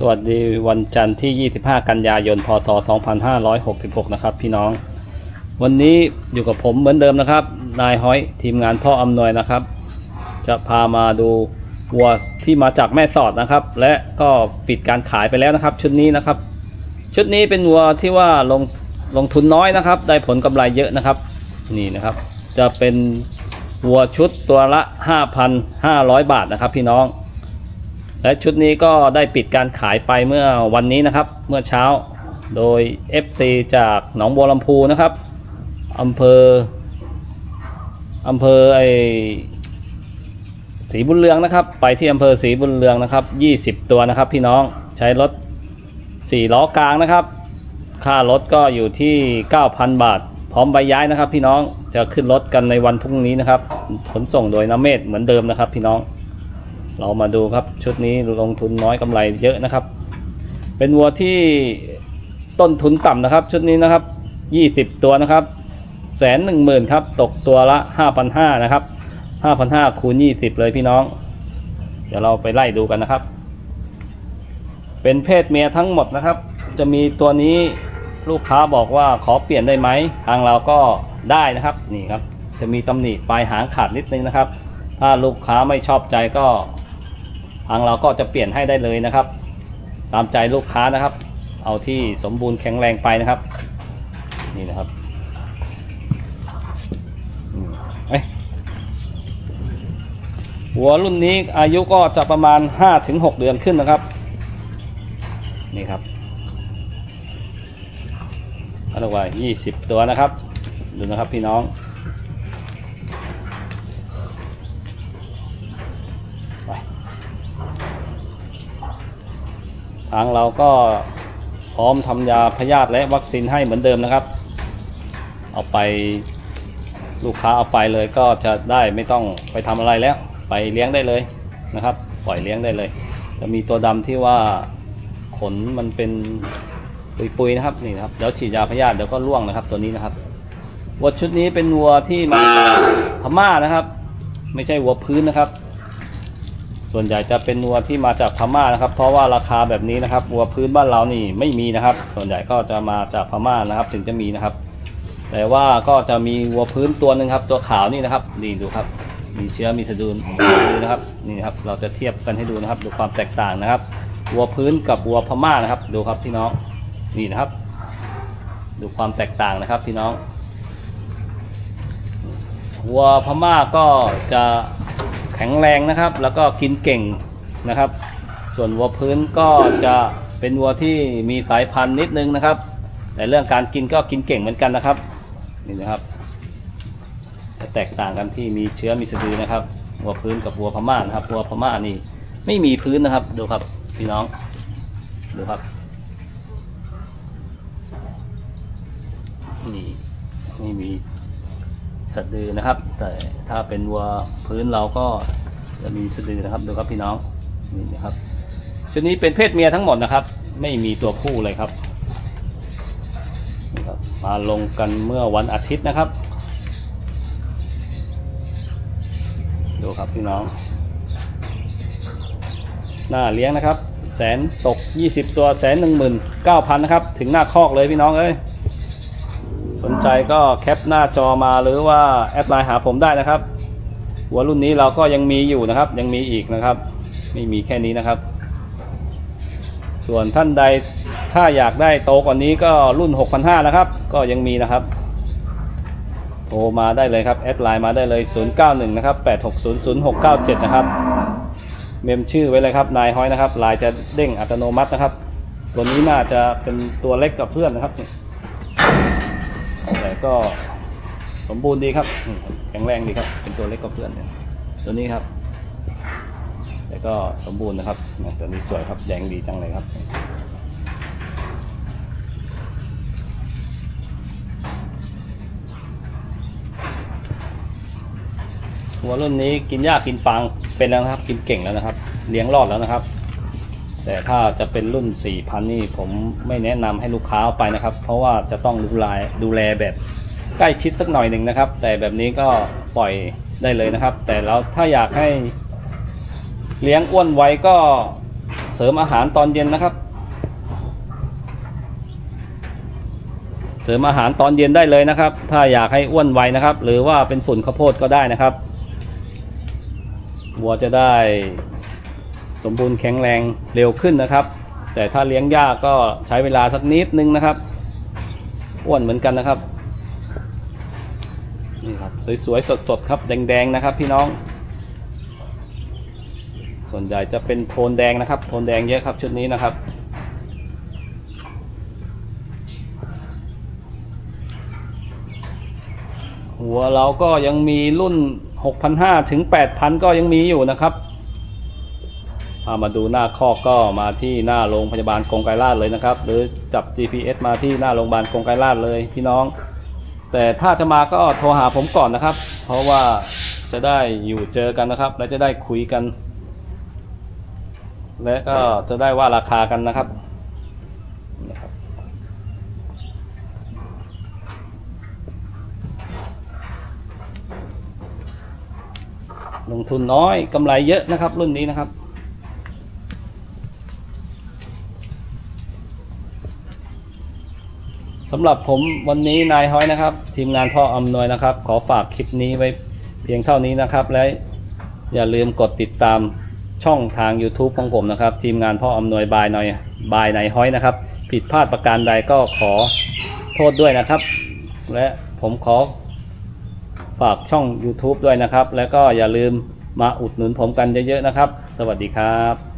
สวัสดีวันจันทร์ที่ 25 กันยายน พศ 2566 นะครับ พี่น้อง วันนี้อยู่กับผมเหมือนเดิมนะครับ นายฮ้อยทีมงานพ่ออำนวยนะครับ จะพามาดูวัวที่มาจากแม่สอดนะครับ และก็ปิดการขายไปแล้วนะครับ ชุดนี้นะครับ ชุดนี้เป็นวัวที่ว่าลงลงทุนน้อยนะครับ ได้ผลกำไรเยอะนะครับ นี่นะครับ จะเป็นวัวชุดตัวละ 5,500 บาทนะครับ พี่น้อง และชุดนี้ก็ได้ปิดการขายไปเมื่อวันนี้นะครับเมื่อเช้า โดย FC จากหนองบัวลำพูนะครับอำเภออำเภอไอศรีบุญเรืองนะครับ ไปที่อำเภอศรีบุญเรืองนะครับ 20 ตัวนะครับ พี่น้องใช้รถ 4 ล้อกลางนะครับ ค่ารถก็อยู่ที่ 9,000 บาท พร้อมใบย้ายนะครับ พี่น้องจะขึ้นรถกันในวันพรุ่งนี้นะครับ ขนส่งโดยน้ำเมธเหมือนเดิมนะครับ พี่น้อง เรามาดูครับชุดนี้ลงทุนน้อยกำไรเยอะนะครับ เป็นวัวที่ต้นทุนต่ำนะครับ ชุดนี้นะครับยี่สิบตัวนะครับแสนหนึ่งหมื่นครับ ตกตัวละห้าพันห้านะครับห้าพันห้าคูณยี่สิบเลยพี่น้อง เดี๋ยวเราไปไล่ดูกันนะครับ เป็นเพศเมียทั้งหมดนะครับ จะมีตัวนี้ลูกค้าบอกว่าขอเปลี่ยนได้ไหม ทางเราก็ได้นะครับนี่ครับ จะมีตำหนิปลายหางขาดนิดนึงนะครับ ถ้าลูกค้าไม่ชอบใจก็ ทางเราก็จะเปลี่ยนให้ได้เลยนะครับ ตามใจลูกค้านะครับ เอาที่สมบูรณ์แข็งแรงไปนะครับ นี่นะครับอืมเอ้ยหัวรุ่นนี้อายุก็จะประมาณ 5-6 เดือนขึ้นนะครับ นี่ครับอาละว่า20 ตัวนะครับ ดูนะครับพี่น้อง ทางเราก็พร้อมทำยาพยาธิและวัคซีนให้เหมือนเดิมนะครับ เอาไปลูกค้าเอาไปเลยก็จะได้ไม่ต้องไปทำอะไรแล้ว ไปเลี้ยงได้เลยนะครับ ปล่อยเลี้ยงได้เลย จะมีตัวดำที่ว่าขนมันเป็นปุยๆนะครับนี่นะครับเดี๋ยวฉีดยาพยาธิเดี๋ยวก็ร่วงนะครับตัวนี้นะครับวัวชุดนี้เป็นวัวที่มาพม่านะครับ ไม่ใช่วัวพื้นนะครับ ส่วนใหญ่จะเป็นวัวที่มาจากพม่านะครับ เพราะว่าราคาแบบนี้นะครับวัวพื้นบ้านเรานี่ไม่มีนะครับ ส่วนใหญ่ก็จะมาจากพม่านะครับ ถึงจะมีนะครับ แต่ว่าก็จะมีวัวพื้นตัวหนึ่งครับ ตัวขาวนี่นะครับนี่ดูครับ มีเชื้อมีสะดุนดูนะครับนี่ครับ เราจะเทียบกันให้ดูนะครับ ดูความแตกต่างนะครับวัวพื้นกับวัวพม่านะครับ ดูครับพี่น้องนี่นะครับ ดูความแตกต่างนะครับพี่น้องวัวพม่าก็จะ แข็งแรงนะครับ แล้วก็กินเก่งนะครับ ส่วนวัวพื้นก็จะเป็นวัวที่มีสายพันธุ์นิดนึงนะครับ แต่เรื่องการกินก็กินเก่งเหมือนกันนะครับนี่นะครับจะแตกต่างกันที่มีเชื้อมีสะดือนะครับวัวพื้นกับวัวพม่านะครับวัวพม่านี่ไม่มีพื้นนะครับดูครับพี่น้องดูครับนี่ไม่มี สะดือนะครับ แต่ถ้าเป็นวัวพื้นเราก็จะมีสะดือนะครับดูครับพี่น้องนี่นะครับชุดนี้เป็นเพศเมียทั้งหมดนะครับ ไม่มีตัวผู้เลยครับนี่ครับมาลงกันเมื่อวันอาทิตย์นะครับ ดูครับพี่น้อง หน้าเลี้ยงนะครับ แสนตก 20 ตัวแสนหนึ่งหมื่นเก้าพันนะครับ ถึงหน้าคอกเลยพี่น้องเอ้ย นใจก็แคปหน้าจอมาหรือว่าแอดไลน์หาผมได้นะครับ หัวรุ่นนี้เราก็ยังมีอยู่นะครับ ยังมีอีกนะครับไม่มีแค่นี้นะครับ ส่วนท่านใดถ้าอยากได้โตกว่านี้ก็รุ่น 6,500นะครับ ก็ยังมีนะครับโทรมาได้เลยครับแอดไลน์มาได้เลย 091 นะครับ 8600697 นะครับ เมมชื่อไว้เลยครับนายฮ้อยนะครับไลน์จะเด้งอัตโนมัตินะครับ ตัวนี้น่าจะเป็นตัวเล็กกับเพื่อนนะครับ แต่ก็สมบูรณ์ดีครับ แข็งแรงดีครับ เป็นตัวเล็กกว่าเพื่อนเนี่ยตัวนี้ครับแต่ก็สมบูรณ์นะครับตัวนี้สวยครับแดงดีจังเลยครับหัวรุ่นนี้กินหญ้ากินฟางเป็นแล้วนะครับ กินเก่งแล้วนะครับ เลี้ยงรอดแล้วนะครับ แต่ถ้าจะเป็นรุ่น 4,000 นี่ผมไม่แนะนำให้ลูกค้าเอาไปนะครับ เพราะว่าจะต้องดูแลดูแลแบบใกล้ชิดสักหน่อยหนึ่งนะครับ แต่แบบนี้ก็ปล่อยได้เลยนะครับ แต่เราถ้าอยากให้เลี้ยงอ้วนไว้ก็เสริมอาหารตอนเย็นนะครับ เสริมอาหารตอนเย็นได้เลยนะครับ ถ้าอยากให้อ้วนไวนะครับ หรือว่าเป็นฝุ่นข้าวโพดก็ได้นะครับวัวจะได้ สมบูรณ์แข็งแรงเร็วขึ้นนะครับ แต่ถ้าเลี้ยงยากก็ใช้เวลาสักนิดนึงนะครับอ้วนเหมือนกันนะครับนี่ครับสวยๆสดๆครับ แดงๆนะครับพี่น้อง ส่วนใหญ่จะเป็นโทนแดงนะครับ โทนแดงเยอะครับชุดนี้นะครับหัวเราก็ยังมีรุ่น 6,500 ถึง 8,000 ก็ยังมีอยู่นะครับ พามาดูหน้าคอกก็มาที่หน้าโรงพยาบาลกงไกรลาดเลยนะครับ หรือจับ GPS มาที่หน้าโรงพยาบาลกงไกรลาดเลยพี่น้อง แต่ถ้าจะมาก็โทรหาผมก่อนนะครับ เพราะว่าจะได้อยู่เจอกันนะครับ และจะได้คุยกัน และก็จะได้ว่าราคากันนะครับลงทุนน้อยกำไรเยอะนะครับ รุ่นนี้นะครับำหรับผมวันนี้นายฮ้อยนะครับ ทีมงานพ่ออำนวยนะครับ ขอฝากคลิปนี้ไว้เพียงเท่านี้นะครับ และอย่าลืมกดติดตามช่องทาง YouTube ของผมนะครับ ทีมงานพ่ออำนวยบายหน่อยบายนายฮ้อยนะครับ ผิดพลาดประการใดก็ขอโทษด้วยนะครับ และผมขอฝากช่อง YouTube ด้วยนะครับ แล้วก็อย่าลืมมาอุดหนุนผมกันเยอะๆนะครับ สวัสดีครับ